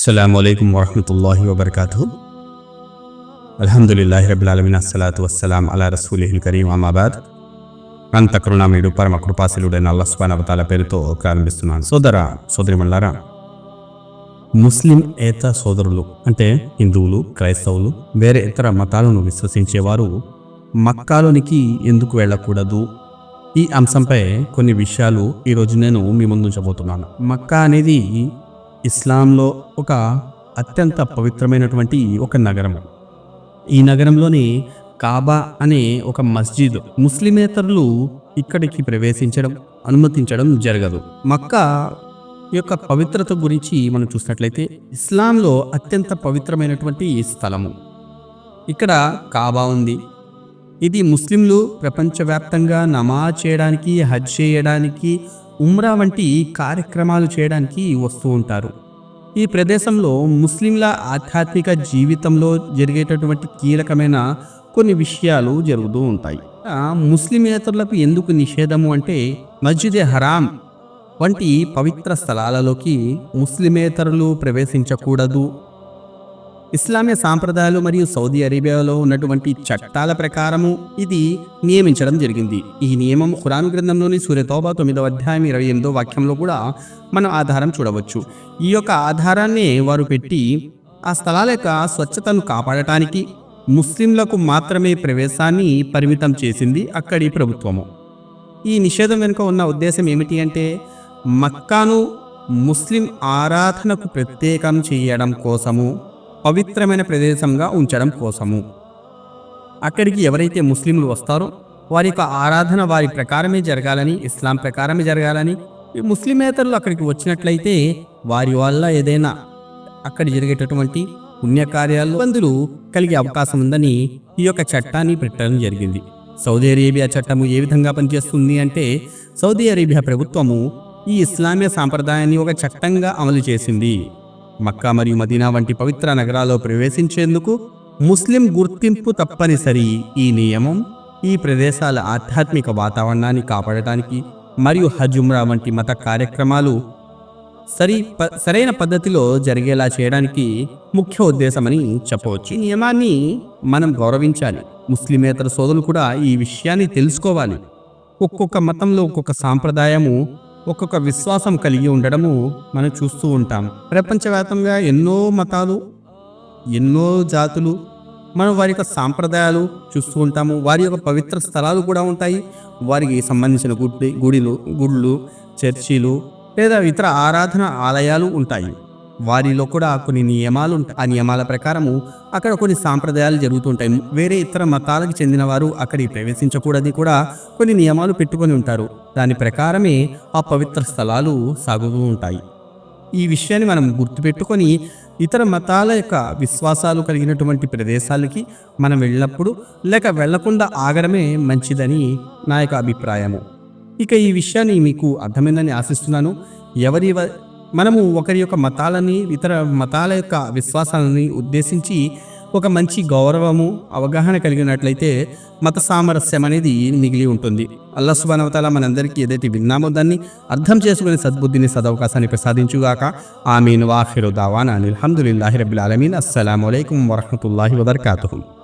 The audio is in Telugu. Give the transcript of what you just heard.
అస్సలం అయికం వరహమతుల్లాహి వబర్కాతు అల్హమ్దుల్లాహి రబిల్ అస్సలాతు వస్సలాం అలా రసూలిహిల్ కరీం అమాబాద్ అంత కరుణామీడు పరమ కృపాశీలుడైన అల్లస్వానవతాల పేరుతో ప్రారంభిస్తున్నాను సోదర సోదరిమల్లారా ముస్లిం ఏత సోదరులు అంటే హిందువులు క్రైస్తవులు వేరే ఇతర మతాలను విశ్వసించేవారు మక్కాలోనికి ఎందుకు వెళ్ళకూడదు? ఈ అంశంపై కొన్ని విషయాలు ఈరోజు నేను మీ ముందు మక్కా అనేది ఇస్లాంలో ఒక అత్యంత పవిత్రమైనటువంటి ఒక నగరం. ఈ నగరంలోని కాబా అనే ఒక మస్జిద్ ముస్లిమేతరులు ఇక్కడికి ప్రవేశించడం అనుమతించడం జరగదు. మక్కా యొక్క పవిత్రత గురించి మనం చూసినట్లయితే ఇస్లాంలో అత్యంత పవిత్రమైనటువంటి స్థలము. ఇక్కడ కాబా ఉంది. ఇది ముస్లింలు ప్రపంచవ్యాప్తంగా నమాజ్ చేయడానికి హజ్ చేయడానికి ఉమ్రా వంటి కార్యక్రమాలు చేయడానికి వస్తూ ఉంటారు. ఈ ప్రదేశంలో ముస్లింల ఆధ్యాత్మిక జీవితంలో జరిగేటటువంటి కీలకమైన కొన్ని విషయాలు జరుగుతూ ఉంటాయి. ముస్లిమేతరులకు ఎందుకు నిషేధము అంటే మస్జిద్ హరాం వంటి పవిత్ర స్థలాలలోకి ముస్లిమేతరులు ప్రవేశించకూడదు. ఇస్లామీయ సాంప్రదాయాలు మరియు సౌదీ అరేబియాలో ఉన్నటువంటి చట్టాల ప్రకారము ఇది నియమించడం జరిగింది. ఈ నియమం ఖురాన్ గ్రంథంలోని సూర్యతోబా తొమ్మిదవ అధ్యాయం ఇరవై ఎనిమిదో వాక్యంలో కూడా మనం ఆధారం చూడవచ్చు. ఈ యొక్క ఆధారాన్ని వారు పెట్టి ఆ స్థలాల యొక్క స్వచ్ఛతను కాపాడటానికి ముస్లింలకు మాత్రమే ప్రవేశాన్ని పరిమితం చేసింది అక్కడి ప్రభుత్వము. ఈ నిషేధం వెనుక ఉన్న ఉద్దేశం ఏమిటి అంటే మక్కాను ముస్లిం ఆరాధనకు ప్రత్యేకం చేయడం కోసము పవిత్రమైన ప్రదేశంగా ఉంచడం కోసము. అక్కడికి ఎవరైతే ముస్లింలు వస్తారో వారి యొక్క ఆరాధన వారి ప్రకారమే జరగాలని ఇస్లాం ప్రకారమే జరగాలని ఈ ముస్లిమేతరులు అక్కడికి వచ్చినట్లయితే వారి వల్ల ఏదైనా అక్కడ జరిగేటటువంటి పుణ్యకార్యాలు ఇబ్బందులు కలిగే అవకాశం ఉందని ఈ యొక్క చట్టాన్ని పెట్టడం జరిగింది. సౌదీ అరేబియా చట్టము ఏ విధంగా పనిచేస్తుంది అంటే సౌదీ అరేబియా ప్రభుత్వము ఈ ఇస్లామీయ సాంప్రదాయాన్ని ఒక చట్టంగా అమలు చేసింది. మక్కా మరియు మదీనా వంటి పవిత్ర నగరాల్లో ప్రవేశించేందుకు ముస్లిం గుర్తింపు తప్పనిసరి. ఈ నియమం ఈ ప్రదేశాల ఆధ్యాత్మిక వాతావరణాన్ని కాపాడటానికి మరియు హజుమ్రా వంటి మత కార్యక్రమాలు సరి ప- సరైన పద్ధతిలో జరిగేలా చేయడానికి ముఖ్య ఉద్దేశమని చెప్పవచ్చు. ఈ నియమాన్ని మనం గౌరవించాలి. ముస్లిమేతర సోదరులు కూడా ఈ విషయాన్ని తెలుసుకోవాలి. ఒక్కొక్క మతంలో ఒక్కొక్క సాంప్రదాయము ఒక్కొక్క విశ్వాసం కలిగి ఉండడము మనం చూస్తూ ఉంటాం. ప్రపంచవ్యాప్తంగా ఎన్నో మతాలు ఎన్నో జాతులు మనం వారి యొక్క సాంప్రదాయాలు చూస్తూ ఉంటాము. వారి యొక్క పవిత్ర స్థలాలు కూడా ఉంటాయి. వారికి సంబంధించిన గుడి గుడిలు గుళ్ళు చర్చిలు లేదా ఇతర ఆరాధన ఆలయాలు ఉంటాయి. వారిలో కూడా కొన్ని నియమాలు ఉంటాయి ఆ నియమాల ప్రకారము అక్కడ కొన్ని సాంప్రదాయాలు జరుగుతుంటాయి. వేరే ఇతర మతాలకు చెందిన వారు అక్కడికి ప్రవేశించకూడదని కూడా కొన్ని నియమాలు పెట్టుకొని ఉంటారు. దాని ప్రకారమే ఆ పవిత్ర స్థలాలు సాగుతూ ఉంటాయి. ఈ విషయాన్ని మనం గుర్తుపెట్టుకొని ఇతర మతాల యొక్క విశ్వాసాలు కలిగినటువంటి ప్రదేశాలకి మనం వెళ్ళినప్పుడు లేక వెళ్ళకుండా ఆగడమే మంచిదని నా యొక్క అభిప్రాయము. ఇక ఈ విషయాన్ని మీకు అర్థమైందని ఆశిస్తున్నాను. ఎవరి మనము ఒకరి యొక్క మతాలని ఇతర మతాల యొక్క విశ్వాసాలని ఉద్దేశించి ఒక మంచి గౌరవము అవగాహన కలిగినట్లయితే మత సామరస్యం అనేది మిగిలి ఉంటుంది. అల్లా సుబానవతాల మనందరికీ ఏదైతే విన్నామో దాన్ని అర్థం చేసుకునే సద్బుద్ధిని సదవకాశాన్ని ప్రసాదించుగాక. ఆమీన్. వాఖిరు దావానా. అని రబ్బిల్ అలమీన్ అస్సలాము అలైకుం వరహమతుల్లాహి వబర్కాతుహు.